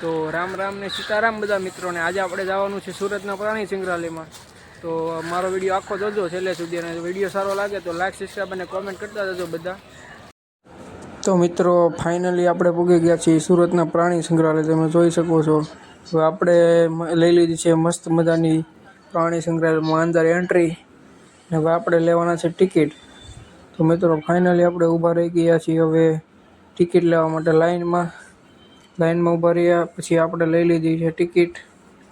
તો રામ રામ ને સીતારામ બધા મિત્રોને. આજે આપણે જવાનું છે સુરતના પ્રાણી સંગ્રહાલયમાં તો મારો વીડિયો આખો જોજો છેલ્લે સુધી અને વીડિયો સારો લાગે તો લાઈક સબસ્ક્રાઈબ અને કોમેન્ટ કરતા જજો બધા. તો મિત્રો ફાઇનલી આપણે પૂગી ગયા છીએ સુરતના પ્રાણી સંગ્રહાલય તમે જોઈ શકો છો. હવે આપણે લઈ લીધી છે મસ્ત મજાની પ્રાણી સંગ્રહાલયમાં અંદર એન્ટ્રી ને હવે આપણે લેવાના છે ટિકિટ તો મિત્રો ફાઇનલી આપણે ઊભા રહી ગયા છીએ. હવે ટિકિટ લેવા માટે લાઈનમાં લાઈનમાં ઊભા રહ્યા, પછી આપણે લઈ લીધી છે ટિકિટ.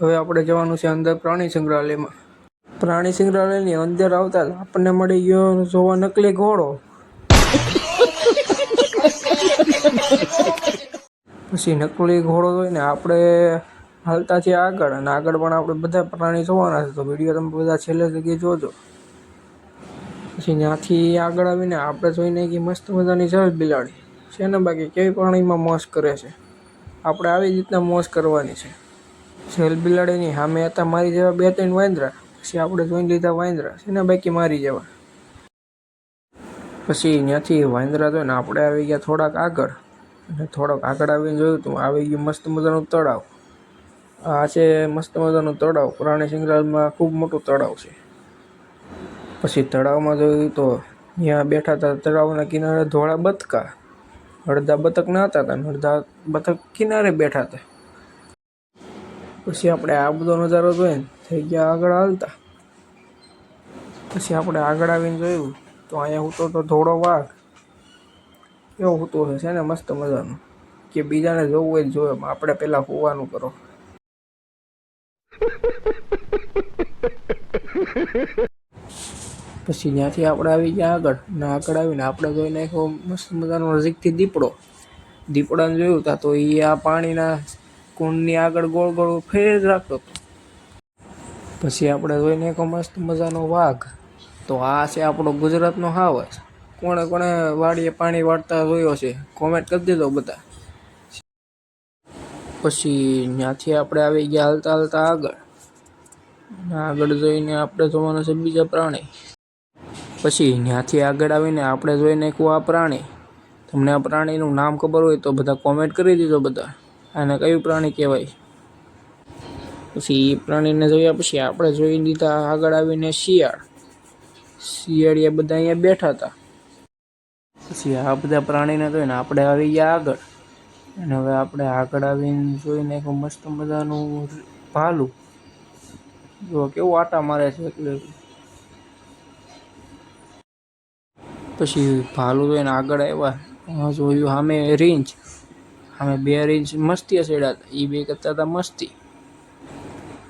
હવે આપણે જવાનું છે અંદર પ્રાણી સંગ્રહાલયમાં. પ્રાણી સંગ્રહાલયની અંદર આવતા આપણને મળી ગયો જોવા નકલી ઘોડો. પછી નકલી ઘોડો હોય ને આપણે હાલતા છીએ આગળ અને આગળ પણ આપણે બધા પ્રાણી જોવાના છે. તો વીડિયો તમે બધા છેલ્લે જગ્યાએ જોજો. પછી ત્યાંથી આગળ આવીને આપણે જોઈને કે મસ્ત મજાની જળ બિલાડી. છે ને બાકી? કેવી પ્રાણીમાં મોસ કરે છે? આપણે આવી રીતના મોજ કરવાની છે. જેલ બિલાડીની સામે હતા મારી જેવા બે ત્રણ વાંદરા, પછી આપણે જોઈ લીધા વાંદરા છે ને બાકી મારી જેવા? પછી ત્યાંથી વાંદરા જોઈને આપણે આવી ગયા થોડાક આગળ, અને થોડોક આગળ આવીને જોયું તો આવી ગયું મસ્ત મજાનું તળાવ. આ છે મસ્ત મજાનું તળાવ પ્રાણી સંગ્રહાલયમાં ખૂબ મોટું તળાવ છે. પછી તળાવમાં જોયું તો ત્યાં બેઠા હતા તળાવના કિનારે ધોળા બતકા અડધા બતક નહોતા હતા અડધા બતક કિનારે બેઠા હતા. પછી આપણે આ બધો નજારો જોઈએ થઈ ગયા આગળ હાલતા. પછી આપણે આગળ આવીને જોયું તો અહીંયા હૂતો તો ધોળો વાઘ. એવો હૂતો છે ને મસ્ત મજાનો. કે બીજાને જોવું હોય જોવે આપણે પહેલાં હોવાનું કરો. પછી ત્યાંથી આપણે આવી ગયા આગળ ને આગળ આવીને આપણે જોઈ નાખ્યો મસ્ત મજાનો નજીકથી દીપડો. દીપડાને જોયું હતા તો એ આ પાણીના કુંડની આગળ ગોળ ગોળ ફેર રાખતો હતો. પછી આપણે જોઈ નાખ્યો મસ્ત મજાનો વાઘ. તો આ છે આપણો ગુજરાતનો હાવજ કોણે કોણે વાડીએ પાણી વાળતા જોયો છે. કોમેન્ટ કરી દેજો બધા. પછી ત્યાંથી આપણે આવી ગયા હાલતા હાલતા આગળ. આગળ જોઈને આપણે જોવાના છે બીજા પ્રાણી. પછી ત્યાંથી આગળ આવીને આપણે જોઈ નાખ્યું આ પ્રાણી. તમને આ પ્રાણીનું નામ ખબર હોય તો બધા કોમેન્ટ કરી દીધો બધા. આને કયું પ્રાણી કહેવાય? પછી એ પ્રાણીને જોયા પછી આપણે જોઈ લીધા આગળ આવીને શિયાળ. શિયાળિયા બધા અહીંયા બેઠા હતા. પછી આ બધા પ્રાણીને જોઈને આપણે આવી ગયા આગળ. અને હવે આપણે આગળ આવીને જોઈ નાખ્યું મસ્ત મજાનું ભાલું. જો કેવું આટા મારે છે એટલે. પછી ભાલું જોઈને આગળ આવ્યા. જોયું, સામે રીંછ સામે બે રીંછ મસ્તી સેડા હતા. એ બે કરતા હતા મસ્તી.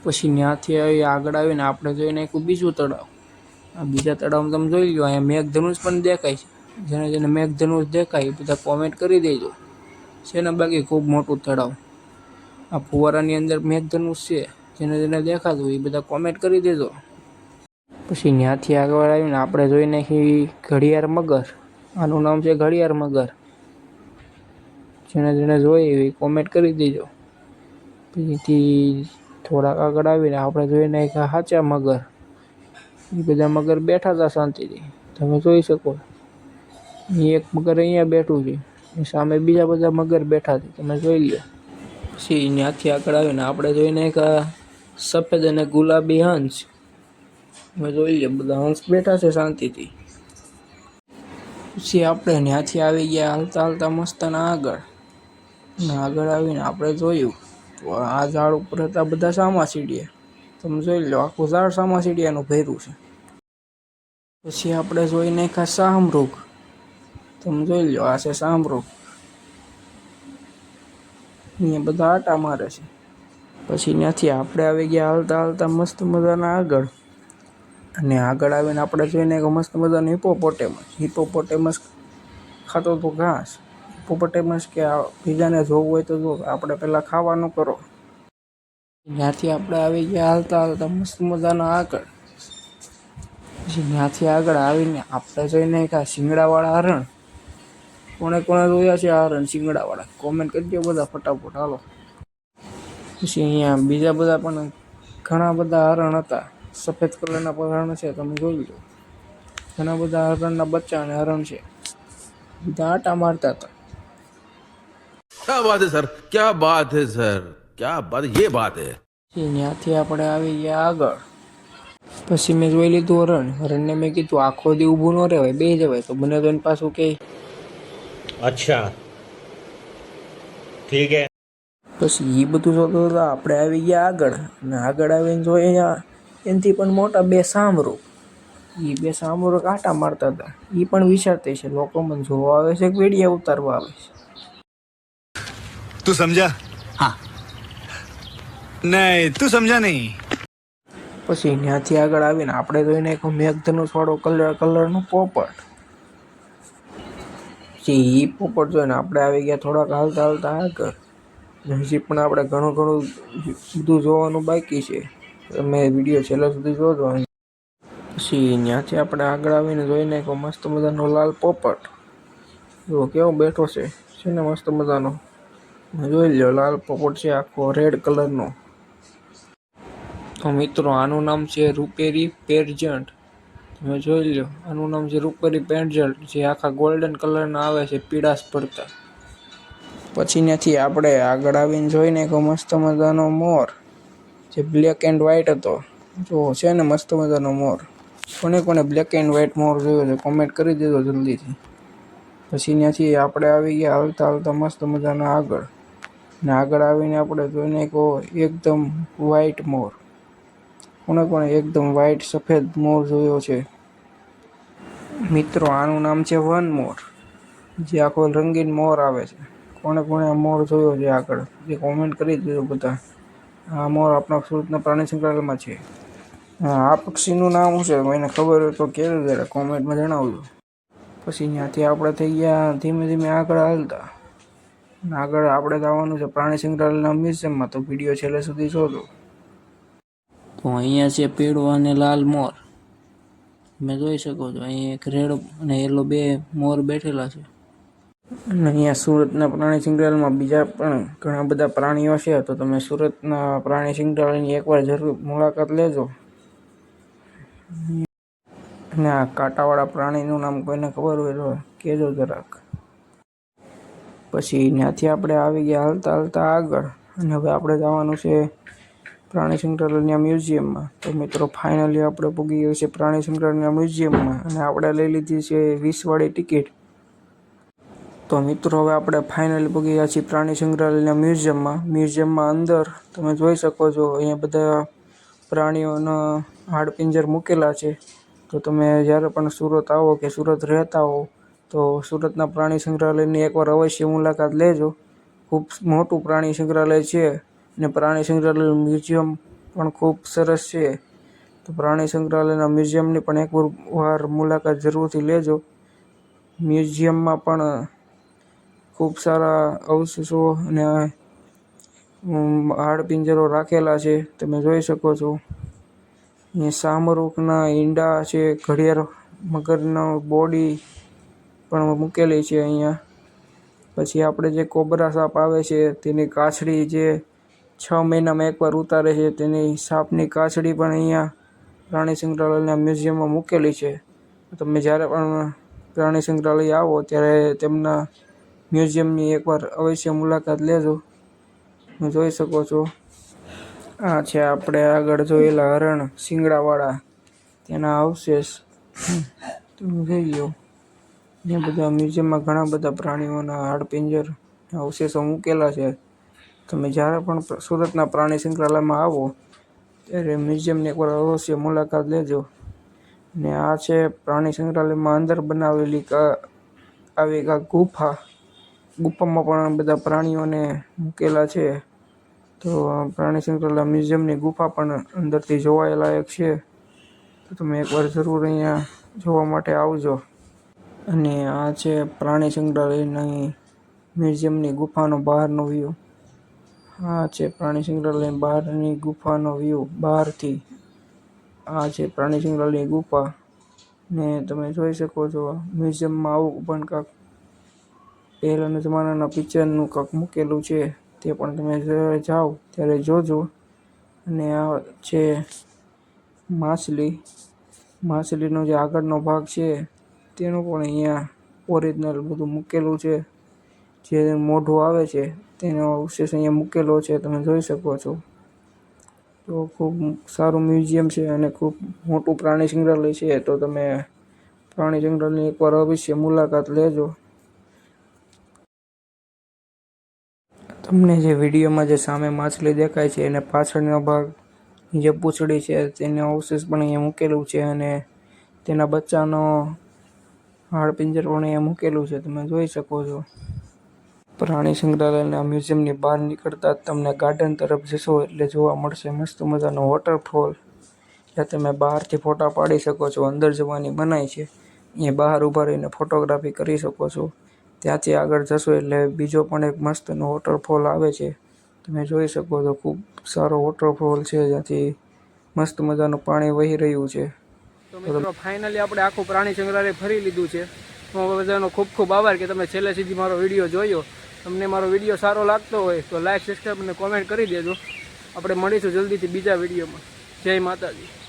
પછી ત્યાંથી આવી આગળ આવીને આપણે જોઈને નાખ્યું બીજું તળાવ. આ બીજા તળાવમાં તમે જોઈ લો અહીંયા મેઘધનુષ પણ દેખાય છે. જેને જેને મેઘધનુષ દેખાય, એ બધા કોમેન્ટ કરી દેજો. છે ને બાકી ખૂબ મોટું તળાવ? આ ફુવારાની અંદર મેઘધનુષ છે. જેને જેને દેખાતું એ બધા કોમેન્ટ કરી દેજો. પછી ત્યાંથી આગળ આવીને આપણે જોઈ નાખી ઘડિયાળ મગર. આનું નામ છે ઘડિયાળ મગર. જેને જેને જોઈએ એ કોમેન્ટ કરી દેજો. પછીથી થોડાક આગળ આવીને આપણે જોઈ નાખ્યા સાચા મગર. એ બધા મગર બેઠા હતા શાંતિથી. તમે જોઈ શકો. એ એક મગર અહીંયા બેઠું છે. સામે બીજા બધા મગર બેઠા છે. તમે જોઈ લો પછી ત્યાંથી આગળ આવીને આપણે જોઈ નાખ્યા સફેદ અને ગુલાબી હંસ. તમે જોઈ લો બધા હંસ બેઠા છે શાંતિથી. પછી આપણે ત્યાંથી આવી ગયા હાલતા હાલતા મસ્તના આગળ. અને આગળ આવીને આપણે જોયું, તો આ ઝાડ ઉપર હતા બધા સામા સીડીએ તમે જોઈ લો, આખું ઝાડ સામા સીડીયાનું ભેરું છે. પછી આપણે જોઈ નાખ્યા શામરૂખ તમે જોઈ લો, આ છે સામરૂખ. અહીંયા બધા આટા મારે છે. પછી ત્યાંથી આપણે આવી ગયા હાલતા હાલતા મસ્ત મજાના આગળ. અને આગળ આવીને આપણે જોઈને એક મસ્ત મજાનો હિપોપોટેમસ હિપોપોટેમસ ખાતો તો ઘાસ. હિપોપોટેમસ કે બીજાને જોવું હોય તો જો, આપણે પહેલાં ખાવાનું કરો. ત્યાંથી આપણે આવી ગયા હાલતા હાલતા મસ્ત મજાના આગળ. પછી ત્યાંથી આગળ આવીને આપણે જોઈને કે આ શિંગડાવાળા હરણ. કોણે કોણે જોયા છે આ હરણ? શિંગડાવાળા. કોમેન્ટ કરજો બધા ફટાફટ. હાલો. પછી અહીંયા બીજા બધા પણ ઘણા બધા હરણ હતા. સફેદ કલરના હરણ છે તમે જોઈ લો ઘણા બધા હરણના બચ્ચા અને હરણ છે. દાંટા મારતા હતા. ક્યા બાત હે સર? ક્યા બાત હે સર? ક્યા બાત યે બાત હે. ત્યાંથી આપણે આવી ગયા આગળ. પછી મેં જોઈ લીધું હરણ. હરણને મેં કીધું આખો દી ઊભું ન રહેવાય બે જવાય. તો મને તો એને પાછું કે. અચ્છા. ઠીક હે. પછી એ બધું જોતો હતો આપણે આવી ગયા આગળ. ને આગળ આવીને જોઈએ એનાથી પણ મોટા બે સામરૂ. એ બે સામરૂ કાંટા મારતા હતા. એ પણ વિચારતી છે લોકો મને જોવા આવે છે વીડિયો ઉતારવા આવે છે? તું સમજા? હા. નહીં તું સમજા નહીં. પછી ત્યાંથી આગળ આવીને આપણે જોઈને એક મેઘધનુષ વાળો કલર કલરનું પોપટ. પછી એ પોપટ જોઈને આપણે આવી ગયા થોડાક હાલતા હાલતા આગળ. હજી પણ આપણે ઘણું ઘણું બધું જોવાનું બાકી છે. તમે વીડિયો છેલ્લા સુધી જોજો પછી ત્યાંથી આપણે આગળ આવીને જોઈને એક મસ્ત મજાનો લાલ પોપટ. જો કેવો બેઠો છે. છે ને મસ્ત મજાનો? જોઈ લો લાલ પોપટ છે આખો રેડ કલરનો તો મિત્રો, આનું નામ છે રૂપેરી પેરજન્ટ. તમે જોઈ લો આનું નામ છે રૂપેરી પેરજન્ટ, જે આખા ગોલ્ડન કલરના આવે છે પીળાશ પડતા પછી ત્યાંથી આપણે આગળ આવીને જોઈને એક મસ્ત મજાનો મોર. જે બ્લેક એન્ડ વ્હાઈટ હતો. જો છે ને મસ્ત મજાનો મોર. કોને કોને બ્લેક એન્ડ વ્હાઈટ મોર જોયો છે કોમેન્ટ કરી દેજો જલ્દીથી. પછી ત્યાંથી આપણે આવી ગયા હાલતા હાલતા મસ્ત મજાના આગળ. ને આગળ આવીને આપણે જોઈને કહો એકદમ વ્હાઈટ મોર. કોને કોને એકદમ વ્હાઈટ સફેદ મોર જોયો છે. મિત્રો, આનું નામ છે વન મોર. જે આખો રંગીન મોર આવે છે. કોને આ મોર જોયો છે આગળ. જે કોમેન્ટ કરી દીધો બધા. આ મોર આપણા સુરતના પ્રાણી સંગ્રહાલયમાં છે. હા, આ પક્ષીનું નામ શું છે? મને ખબર હોય તો કહેજો જરા કોમેન્ટમાં જણાવજો. પછી ત્યાંથી આપણે થઈ ગયા ધીમે ધીમે આગળ હાલતા. આગળ આપણે જવાનું છે પ્રાણી સંગ્રહાલયના મ્યુઝિયમમાં તો વીડિયો છેલ્લે સુધી જોજો. તો અહીંયા છે પીળો અને લાલ મોર. તમે જોઈ શકો છો અહીં એક રેડ અને યલો બે મોર બેઠેલા છે. અને અહીંયા સુરતના પ્રાણી સંગ્રહાલયમાં બીજા પણ ઘણા બધા પ્રાણીઓ છે, તો તમે સુરતના પ્રાણી સંગ્રહાલયની એકવાર જરૂર મુલાકાત લેજો. અને આ કાંટાવાળા પ્રાણીનું નામ કોઈને ખબર હોય તો કહેજો જરાક. પછી ત્યાંથી આપણે આવી ગયા હાલતા હાલતા આગળ. અને હવે આપણે જવાનું છે પ્રાણી સંગ્રહાલયના મ્યુઝિયમમાં. તો મિત્રો ફાઇનલી આપણે પૂગી ગયું છે પ્રાણી સંગ્રહાલયના મ્યુઝિયમમાં. અને આપણે લઈ લીધી છે વીસવાળી ટિકિટ. તો મિત્રો, હવે આપણે ફાઇનલી પૂગી છીએ પ્રાણી સંગ્રહાલયના મ્યુઝિયમમાં. મ્યુઝિયમમાં અંદર તમે જોઈ શકો છો, અહીંયા બધા પ્રાણીઓના હાડપિંજર મૂકેલા છે. તો તમે જ્યારે પણ સુરત આવો કે સુરત રહેતા હો, તો સુરતના પ્રાણી સંગ્રહાલયની એકવાર અવશ્ય મુલાકાત લેજો. ખૂબ મોટું પ્રાણી સંગ્રહાલય છે અને પ્રાણી સંગ્રહાલય મ્યુઝિયમ પણ ખૂબ સરસ છે. તો પ્રાણી સંગ્રહાલયના મ્યુઝિયમની પણ એક વાર મુલાકાત જરૂરથી લેજો. મ્યુઝિયમમાં પણ ખૂબ સારા અવશેષો અને હાડપિંજરો રાખેલા છે. તમે જોઈ શકો છો. અહીંયા સામરૂખના ઈંડા છે, ઘડિયાળ મગરનો બોડી પણ મૂકેલી છે અહીંયા. પછી આપણે જે કોબરા સાપ આવે છે, તેની કાછડી જે છ મહિનામાં એકવાર ઉતારે છે, તેની સાપની કાછડી પણ અહીંયા પ્રાણી સંગ્રહાલયના મ્યુઝિયમમાં મૂકેલી છે. તમે જ્યારે પણ પ્રાણી સંગ્રહાલય આવો, ત્યારે તેમના મ્યુઝિયમની એકવાર અવશ્ય મુલાકાત લેજો. હું જોઈ શકો છો. આ છે આપણે આગળ જોયેલા હરણ શિંગડાવાળા. તેના અવશેષ. તમે ગયો ને બધા મ્યુઝિયમમાં ઘણા બધા પ્રાણીઓના હાડપિંજર અવશેષો મૂકેલા છે. તમે જ્યારે પણ સુરતના પ્રાણી સંગ્રહાલયમાં આવો, ત્યારે મ્યુઝિયમની એકવાર અવશ્ય મુલાકાત લેજો. ને આ છે પ્રાણી સંગ્રહાલયમાં અંદર બનાવેલી આવી એક ગુફા. ગુફામાં પણ બધા પ્રાણીઓને મૂકેલા છે. તો પ્રાણી સંગ્રહાલય મ્યુઝિયમની ગુફા પણ અંદરથી જોવાય લાયક છે. તો તમે એકવાર જરૂર અહીંયા જોવા માટે આવજો. અને આ છે પ્રાણી સંગ્રહાલયની મ્યુઝિયમની ગુફાનો બહારનો વ્યૂ આ છે પ્રાણી સંગ્રહાલય બહારની ગુફાનો વ્યૂ બહારથી. આ છે પ્રાણી સંગ્રહાલયની ગુફા. ને તમે જોઈ શકો છો, મ્યુઝિયમમાં આવું પણ કાંક પહેલાંના જમાનાના પિક્ચરનું કંઈક મૂકેલું છે, તે પણ તમે જ્યારે જાઓ ત્યારે જોજો. અને આ છે માછલી. માછલીનો જે આગળનો ભાગ છે, તેનું પણ અહીંયા ઓરિજિનલ બધું મૂકેલું છે. જે મોઢું આવે છે, તેનો અવશેષ અહીંયા મૂકેલો છે, તમે જોઈ શકો છો. તો ખૂબ સારું મ્યુઝિયમ છે અને ખૂબ મોટું પ્રાણી સંગ્રહાલય છે, તો તમે પ્રાણી સંગ્રહાલયની એકવાર અવશ્ય મુલાકાત લેજો. તમને જે વિડીયોમાં જે સામે માછલી દેખાય છે, એને પાછળનો ભાગ જે પૂંછડી છે, તેને અવશેષ પણ અહીંયા મૂકેલું છે અને તેના બચ્ચાનો હાડપિંજર પણ અહીંયા મૂકેલું છે. તમે જોઈ શકો છો. પ્રાણી સંગ્રહાલયના મ્યુઝિયમની બહાર નીકળતા તમને ગાર્ડન તરફ જશો એટલે જોવા મળશે મસ્ત મજાનો વોટરફોલ, જ્યાં તમે બહારથી ફોટા પાડી શકો છો, અંદર જવાની મનાય છે. અહીંયા બહાર ઊભા રહીને ફોટોગ્રાફી કરી શકો છો. ત્યાંથી આગળ જશો એટલે બીજો પણ એક મસ્તનો વોટરફોલ આવે છે. તમે જોઈ શકો છો, ખૂબ સારો વોટરફોલ છે, જ્યાંથી મસ્ત મજાનું પાણી વહી રહ્યું છે. તો ફાઇનલી આપણે આખું પ્રાણી સંગ્રહાલય ફરી લીધું છે. તો બધાનો ખૂબ ખૂબ આભાર કે તમે છેલ્લે સુધી મારો વીડિયો જોયો. તમને મારો વીડિયો સારો લાગતો હોય તો લાઈક સબસ્ક્રાઈબ અને કોમેન્ટ કરી દેજો. આપણે મળીશું જલ્દીથી બીજા વિડીયોમાં. જય માતાજી.